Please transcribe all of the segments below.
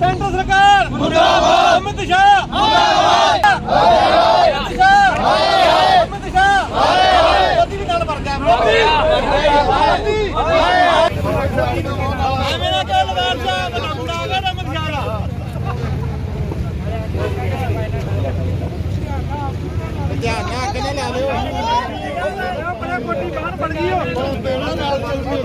Centre ਸਰਕਾਰ। ਮੁਰਦਾਬਾਦ। ਅਮਿਤ ਸ਼ਾਹ। ਮੁਰਦਾਬਾਦ ਅਮਿਤ ਸ਼ਾਹ। ਅਮਿਤ ਸ਼ਾਹ। ਮੋਦੀ ਦੀ ਗੱਲ ਵਰਗਾ ਮੋਦੀ। ਐਵੇਂ ਨਾ ਕਹਿ ਲਵਾਰ ਸਾਹਿਬ ਦਾ ਮੁੰਡਾ ਆ ਗਿਆ ਅਮਿਤ ਸ਼ਾਹ ਦਾ। ਆਪਣੇ ਕੋਟੀ ਬਾਹਰ ਬਣ ਗਈ ਉਹ ਪੇੜਾ ਨਾਲ ਚੱਲਦੀ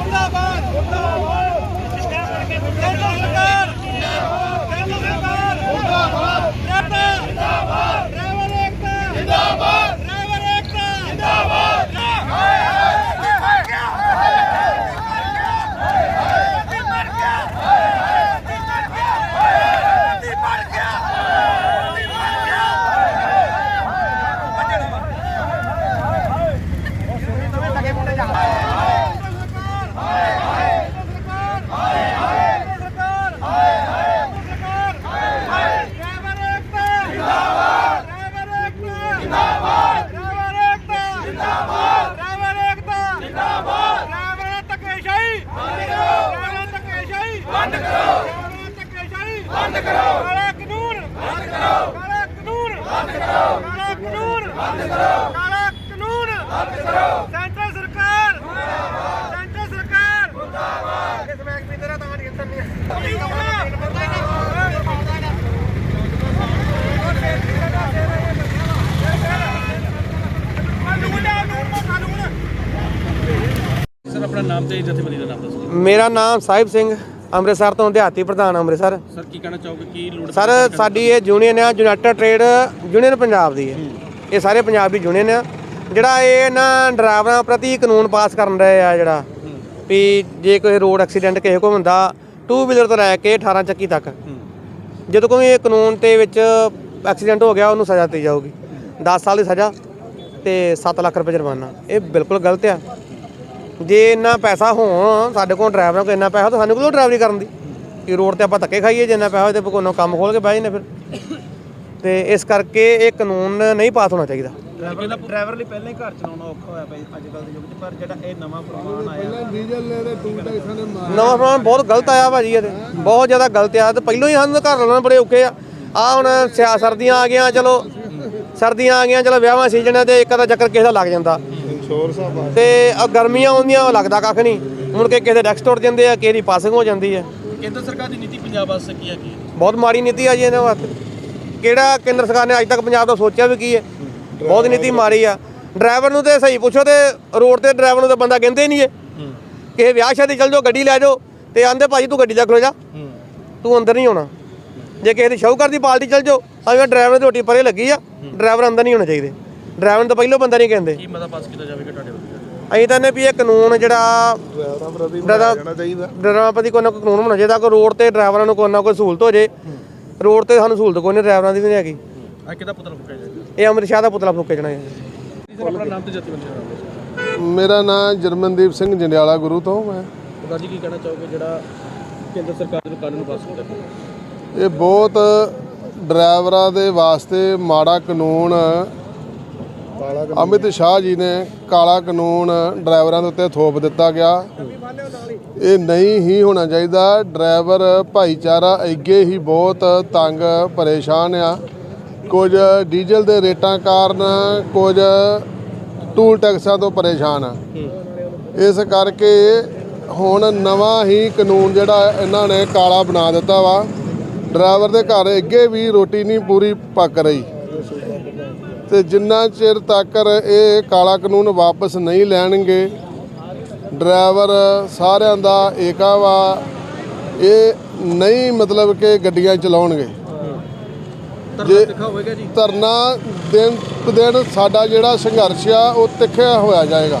ਮੁਰਦਾਬਾਦ ਮੁਰਦਾਬਾਦ ਕੇਂਦਰ ਸਰਕਾਰ ਕੇਂਦਰ ਸਰਕਾਰ ਮੁਰਦਾਬਾਦ ਜਿੰਦਾਬਾਦ ਡਰਾਈਵਰ ਏਕਤਾ ਜਿੰਦਾਬਾਦ ਡਰਾਈਵਰ ਏਕਤਾ ਜਿੰਦਾਬਾਦ ਬੰਦ ਕਰੋ ਬੰਦ ਕਰੋ ਕਾਲਾ ਕਾਨੂੰਨ ਬੰਦ ਕਰੋ ਕਾਲਾ ਕਾਨੂੰਨ ਬੰਦ ਕਰੋ ਕਾਲਾ ਕਾਨੂੰਨ। ਬੰਦ ਕਰੋ। ਕਾਲਾ ਕਾਨੂੰਨ। ਬੰਦ ਕਰੋ। ਸੈਂਟਰ ਸਰਕਾਰ। ਮੁਰਦਾਬਾਦ। ਸੈਂਟਰ ਸਰਕਾਰ। ਮੁਰਦਾਬਾਦ। ਇਸ ਮਹਿਕਮੇ ਤੇਰਾ ਤਾਂ ਨਹੀਂ ਚੱਲਣੀ ਸਰ ਆਪਣਾ ਨਾਮ ਤੇ ਜਥੇਬੰਦੀ ਦਾ ਨਾਮ ਦੱਸੋ। ਮੇਰਾ ਨਾਮ ਸਾਹਿਬ ਸਿੰਘ। ਅੰਮ੍ਰਿਤਸਰ ਤੋਂ ਦਿਹਾਤੀ ਪ੍ਰਧਾਨ ਅੰਮ੍ਰਿਤਸਰ। ਸਰ ਕੀ ਕਹਿਣਾ ਚਾਹੋਗੇ? ਕੀ ਲੋੜ ਸਰ ਸਾਡੀ ਇਹ ਯੂਨੀਅਨ ਆ ਯੂਨਾਈਟਿਡ ਟ੍ਰੇਡ ਯੂਨੀਅਨ ਪੰਜਾਬ ਦੀ ਹੈ। ਇਹ ਸਾਰੇ ਪੰਜਾਬ ਦੀ ਯੂਨੀਅਨ ਆ। ਜਿਹੜਾ ਇਹ ਨਾ ਡਰਾਈਵਰਾਂ ਪ੍ਰਤੀ ਕਾਨੂੰਨ ਪਾਸ ਕਰਨ ਰਹੇ ਆ ਜਿਹੜਾ ਵੀ ਜੇ ਕੋਈ ਰੋਡ ਐਕਸੀਡੈਂਟ ਕਿਸੇ ਕੋਲ ਹੁੰਦਾ ਟੂ ਵੀਲਰ ਤੋਂ ਲੈ ਕੇ 18 ਚੱਕੀ ਤੱਕ। ਜਦੋਂ ਕੋਈ ਇਹ ਕਾਨੂੰਨ ਤੇ ਵਿੱਚ ਐਕਸੀਡੈਂਟ ਹੋ ਗਿਆ ਉਹਨੂੰ ਸਜ਼ਾ ਦਿੱਤੀ ਜਾਊਗੀ। 10 ਸਾਲ ਦੀ ਸਜ਼ਾ ਤੇ 7 ਲੱਖ ਰੁਪਏ ਜੁਰਮਾਨਾ। ਇਹ ਬਿਲਕੁਲ ਗਲਤ ਆ। ਜੇ ਇੰਨਾ ਪੈਸਾ ਹੋਣ ਸਾਡੇ ਕੋਲ ਡਰਾਈਵਰਾਂ ਕੋਲ ਇੰਨਾ ਪੈਸਾ ਤਾਂ ਸਾਨੂੰ ਕੋਲ ਡਰਾਈਵਰੀ ਕਰਨ ਦੀ? ਕਿ ਰੋਡ ਤੇ ਆਪਾਂ ਧੱਕੇ ਖਾਈਏ ਜੇ ਇੰਨਾ ਪੈਸਾ ਹੋਏ ਤੇ ਕੋਨੋਂ ਕੰਮ ਖੋਲ ਕੇ ਬਹਿ ਜਾਂਦੇ ਫਿਰ। ਤੇ ਇਸ ਕਰਕੇ ਇਹ ਕਾਨੂੰਨ ਨਹੀਂ ਪਾਸ ਹੋਣਾ ਚਾਹੀਦਾ। ਡਰਾਈਵਰ ਲਈ ਪਹਿਲਾਂ ਹੀ ਘਰ ਚਲਾਉਣਾ ਔਖਾ ਹੋਇਆ ਪਿਆ ਅੱਜ ਕੱਲ ਦੇ ਯੁੱਗ 'ਚ ਪਰ ਜਿਹੜਾ ਇਹ ਨਵਾਂ ਪ੍ਰਮਾਣ ਆਇਆ। ਨਵਾਂ ਫਰਮਾਨ ਬਹੁਤ ਗਲਤ ਆਇਆ ਭਾਜੀ ਇਹ ਬਹੁਤ ਜ਼ਿਆਦਾ ਗਲਤ ਆ। ਤੇ ਪਹਿਲਾਂ ਹੀ ਸਾਨੂੰ ਘਰ ਲਾਉਣਾ ਬੜੇ ਔਖੇ ਆ। ਆ ਹੁਣ ਸਿਆ ਸਰਦੀਆਂ ਆ ਗਈਆਂ ਚਲੋ। ਸਰਦੀਆਂ ਆ ਗਈਆਂ ਚਲੋ ਵਿਆਹਾਂ ਸੀਜ਼ਨ ਹੈ ਤੇ ਇੱਕ ਅੱਧਾ ਚੱਕਰ ਕਿਸੇ ਦਾ ਲੱਗ ਜਾਂਦਾ। ਤੇ ਆ ਗਰਮੀਆਂ ਆਉਂਦੀਆਂ ਉਹ ਲੱਗਦਾ ਕੱਖ ਨਹੀਂ। ਮੁੜ ਕੇ ਕਿਸੇ ਦੇ ਡੈਕਸ ਟੁੱਟ ਜਾਂਦੇ ਆ ਕਿਸੇ ਦੀ ਪਾਸਿੰਗ ਹੋ ਜਾਂਦੀ ਹੈ ਕੇਂਦਰ ਸਰਕਾਰ ਦੀ ਨੀਤੀ ਪੰਜਾਬ ਵਾਸਤੇ ਕੀ ਹੈ ਕੀ? ਬਹੁਤ ਮਾੜੀ ਨੀਤੀ ਆ ਜੀ ਇਹਨਾਂ ਵਾਸਤੇ। ਕਿਹੜਾ ਕੇਂਦਰ ਸਰਕਾਰ ਨੇ ਅੱਜ ਤੱਕ ਪੰਜਾਬ ਦਾ ਸੋਚਿਆ ਵੀ ਕੀ ਹੈ? ਬਹੁਤ ਨੀਤੀ ਮਾੜੀ ਆ। ਡਰਾਈਵਰ ਨੂੰ ਤੇ ਸਹੀ ਪੁੱਛੋ ਤੇ ਰੋਡ ਤੇ ਡਰਾਈਵਰ ਨੂੰ ਤਾਂ ਬੰਦਾ ਕਹਿੰਦੇ ਹੀ। ਨਹੀਂ ਏ ਕਿਸੇ ਵਿਆਹ ਸ਼ਾਦੀ ਚੱਲ ਜਾਓ ਗੱਡੀ ਲੈ ਜਾਓ ਤੇ ਆਂਦੇ ਭਾਜੀ ਤੂੰ ਗੱਡੀ 'ਚ ਖਲੋ ਜਾ। ਤੂੰ ਅੰਦਰ ਨਹੀਂ ਆਉਣਾ। ਜੇ ਕਿਸੇ ਦੀ ਸ਼ੌਕਰ ਦੀ ਪਾਰਟੀ ਚੱਲ ਜਾਓ ਭਾਵੇਂ ਡਰਾਈਵਰ ਦੀ ਰੋਟੀ ਪਰੇ ਲੱਗੀ ਆ ਡਰਾਈਵਰ ਅੰਦਰ ਨਹੀਂ ਹੋਣੇ ਚਾਹੀਦੇ। ਡਰਾਈਵਰ ਨੂੰ ਤਾਂ ਪਹਿਲਾਂ ਬੰਦਾ ਨਹੀਂ ਕਹਿੰਦੇ। ਕੀ ਮਤਾ ਪਾਸ ਕੀਤਾ ਜਾਵੇਗਾ ਤੁਹਾਡੇ ਵੱਲੋਂ? ਅਸੀਂ ਤਾਂ ਨੇ ਵੀ ਇਹ ਕਾਨੂੰਨ ਜਿਹੜਾ ਡਰਾਈਵਰਾਂ ਚਾਹੀਦਾ। ਡਰਾਈਵਰਾਂ ਪ੍ਰਤੀ ਕੋਈ ਨਾ ਕੋਈ ਕਾਨੂੰਨ ਹੋਣਾ ਚਾਹੀਦਾ। ਕਿ ਰੋਡ ਤੇ ਡਰਾਈਵਰਾਂ ਨੂੰ ਕੋਈ ਨਾ ਕੋਈ ਸਹੂਲਤ ਹੋ ਜੇ ਰੋਡ ਤੇ ਸਾਨੂੰ ਸਹੂਲਤ ਕੋਈ ਨਹੀਂ ਡਰਾਈਵਰਾਂ ਦੀ ਵੀ ਨਹੀਂ ਹੈਗੀ। ਆ ਕਿਹਦਾ ਪੁੱਤਰ ਫੁੱਕਿਆ ਜਾਏਗਾ ਇਹ ਅੰਮ੍ਰਿਤ ਸ਼ਾਹ ਦਾ ਪੁਤਲਾ ਫੂਕੇ ਜਾਣਾ ਹੈ ਸਰ ਆਪਣਾ ਨਾਮ ਤੇ ਜਥੇਬੰਦੀ ਦਾ ਨਾਮ। ਦੱਸੋ ਮੇਰਾ ਨਾਮ ਜਰਮਨਦੀਪ ਸਿੰਘ ਜੰਡਿਆਲਾ ਗੁਰੂ ਤੋਂ ਮੈਂ। ਸਰਦਾਰ ਜੀ ਕੀ ਕਹਿਣਾ ਚਾਹੋਗੇ ਜਿਹੜਾ ਕੇਂਦਰ ਸਰਕਾਰ ਨੇ ਕਾਨੂੰਨ ਪਾਸ ਕੀਤਾ ਇਹ ਬਹੁਤ ਡਰਾਈਵਰਾਂ ਦੇ ਵਾਸਤੇ ਮਾੜਾ ਕਾਨੂੰਨ ਅਮਿਤ ਸ਼ਾਹ ਜੀ ਨੇ ਕਾਲਾ ਕਾਨੂੰਨ ਡਰਾਈਵਰਾਂ ਦੇ ਉੱਤੇ ਥੋਪ ਦਿੱਤਾ ਗਿਆ। ਇਹ ਨਹੀਂ ਹੀ ਹੋਣਾ ਚਾਹੀਦਾ। ਡਰਾਈਵਰ ਭਾਈਚਾਰਾ ਅੱਗੇ ਹੀ ਬਹੁਤ ਤੰਗ ਪਰੇਸ਼ਾਨ ਆ। ਕੁਝ ਡੀਜ਼ਲ ਦੇ ਰੇਟਾਂ ਕਾਰਨ ਕੁਝ ਟੂਲ ਟੈਕਸਾਂ ਤੋਂ ਪਰੇਸ਼ਾਨ ਆ। ਇਸ ਕਰਕੇ ਹੁਣ ਨਵਾਂ ਹੀ ਕਾਨੂੰਨ ਜਿਹੜਾ ਇਹਨਾਂ ਨੇ ਕਾਲਾ ਬਣਾ ਦਿੱਤਾ ਵਾ। ਡਰਾਈਵਰ ਦੇ ਘਰ ਅੱਗੇ ਵੀ ਰੋਟੀ ਨਹੀਂ ਪੂਰੀ ਪੱਕ ਰਹੀ। ਤੇ ਜਿੰਨਾ ਚਿਰ ਤੱਕ ਇਹ ਕਾਲਾ ਕਾਨੂੰਨ ਵਾਪਸ ਨਹੀਂ ਲੈਣਗੇ ਡਰਾਈਵਰ ਸਾਰਿਆਂ ਦਾ ਏਕਾ ਵਾ। ਇਹ ਨਹੀਂ ਮਤਲਬ ਕਿ ਗੱਡੀਆਂ ਚਲਾਉਣਗੇ। ਜੀ ਧਰਨਾ ਦਿਨ ਦਿਨ ਸਾਡਾ ਜਿਹੜਾ ਸੰਘਰਸ਼ ਆ ਉਹ ਤਿੱਖਿਆ ਹੋਇਆ ਜਾਏਗਾ।